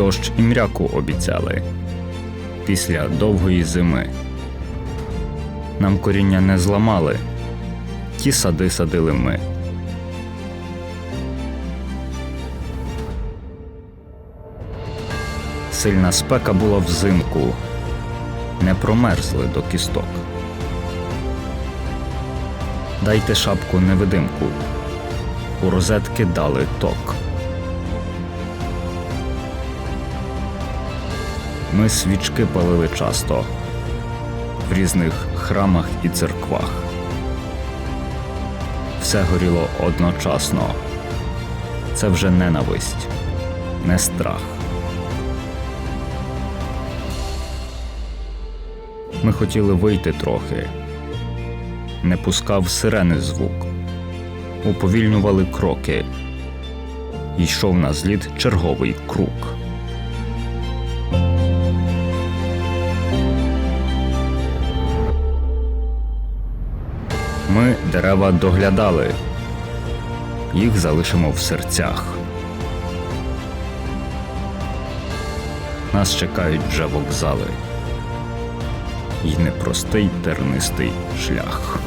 Дощ і мряку обіцяли після довгої зими. Нам коріння не зламали, ті сади садили ми. Сильна спека була взимку, не промерзли до кісток. Дайте шапку невидимку, у розетки дали ток. Ми свічки палили часто в різних храмах і церквах. Все горіло одночасно. Це вже ненависть, не страх. Ми хотіли вийти трохи, не пускав сирени звук, уповільнювали кроки. Йшов на зліт черговий круг. Ми дерева доглядали, їх залишимо в серцях. Нас чекають вже вокзали і непростий тернистий шлях.